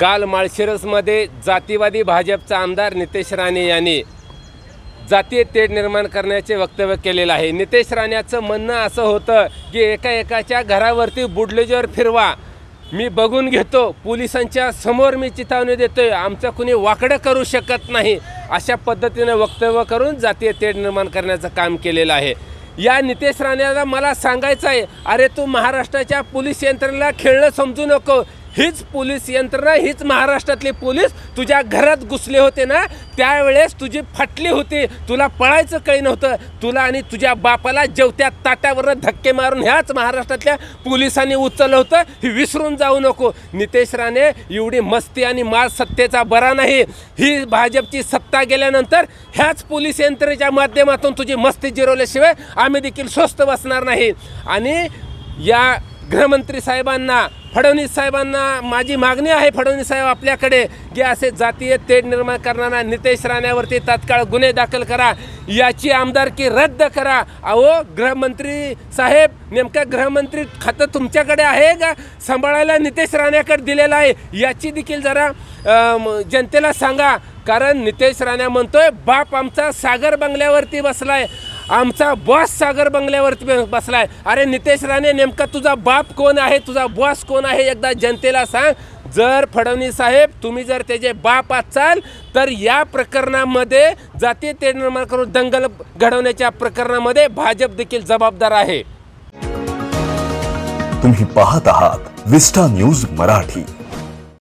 काल माळशिरसमध्ये जातीवादी भाजपचा आमदार नितेश राणे यांनी जातीय तेढ निर्माण करण्याचे वक्तव्य केलेलं आहे. नितेश राण्याचं म्हणणं असं होतं की एका एकाच्या घरावरती बुडलेजर फिरवा. मी बघून घेतो पोलिसांच्या समोर मी चितावणी देतोय आमचं कुणी वाकडं करू शकत नाही अशा पद्धतीनं वक्तव्य करून जातीय तेढ निर्माण करण्याचं काम केलेलं आहे. या नितेश राणेला मला सांगायचं आहे अरे तू महाराष्ट्राच्या पोलीस यंत्रणेला खेळणं समजू नको हीच पोलीस यंत्रणा हीच महाराष्ट्रातले पोलीस तुझ्या घरात घुसले होते ना त्यावेळेस तुझी फाटली होती. तुला पळायचं काही नव्हतं. तुला आणि तुझ्या बापाला जेवत्या ताट्यावर धक्के मारून ह्याच महाराष्ट्रातल्या पोलिसांनी उचललं होतं. हे विसरून जाऊ नको. नितेश राणे एवढी मस्ती आणि माज सत्तेचा बरा नाही. ही भाजपची सत्ता गेल्यानंतर ह्याच पोलीस यंत्रणेच्या माध्यमातून तुझी मस्ती जिरवल्याशिवाय आम्ही देखील स्वस्त बसणार नाही. आणि या गृहमंत्री साहेबांना फडणवीस साहेबांना माझी मागणी आहे फडणवीस साहेब आपल्याकडे. की असे जातीय तेढ निर्माण करणारा नितेश राण्यावरती तात्काळ गुन्हे दाखल करा. याची आमदारकी रद्द करा. अहो गृहमंत्री साहेब नेमकं गृहमंत्री खातं तुमच्याकडे आहे का? सांभाळायला नितेश राण्याकडे दिलेलं आहे. याची देखील जरा जनतेला सांगा. कारण नितेश राणा म्हणतोय बाप आमचा सागर बंगल्यावरती बसलाय. आमचा बॉस सागर बंगल्यावरती बसलाय. अरे नितेश राणे नेमका तुझा बाप कोण आहे? तुझा बॉस कोण आहे? एकदा जनतेला सांग. जर फडणवीस साहेब तुम्ही जर त्याचे बाप असाल तर या प्रकरणामध्ये जाती ते निर्माण करून दंगल घडवण्याच्या प्रकरणामध्ये भाजप देखील जबाबदार आहे. तुम्ही पाहत आहात विस्टा न्यूज मराठी.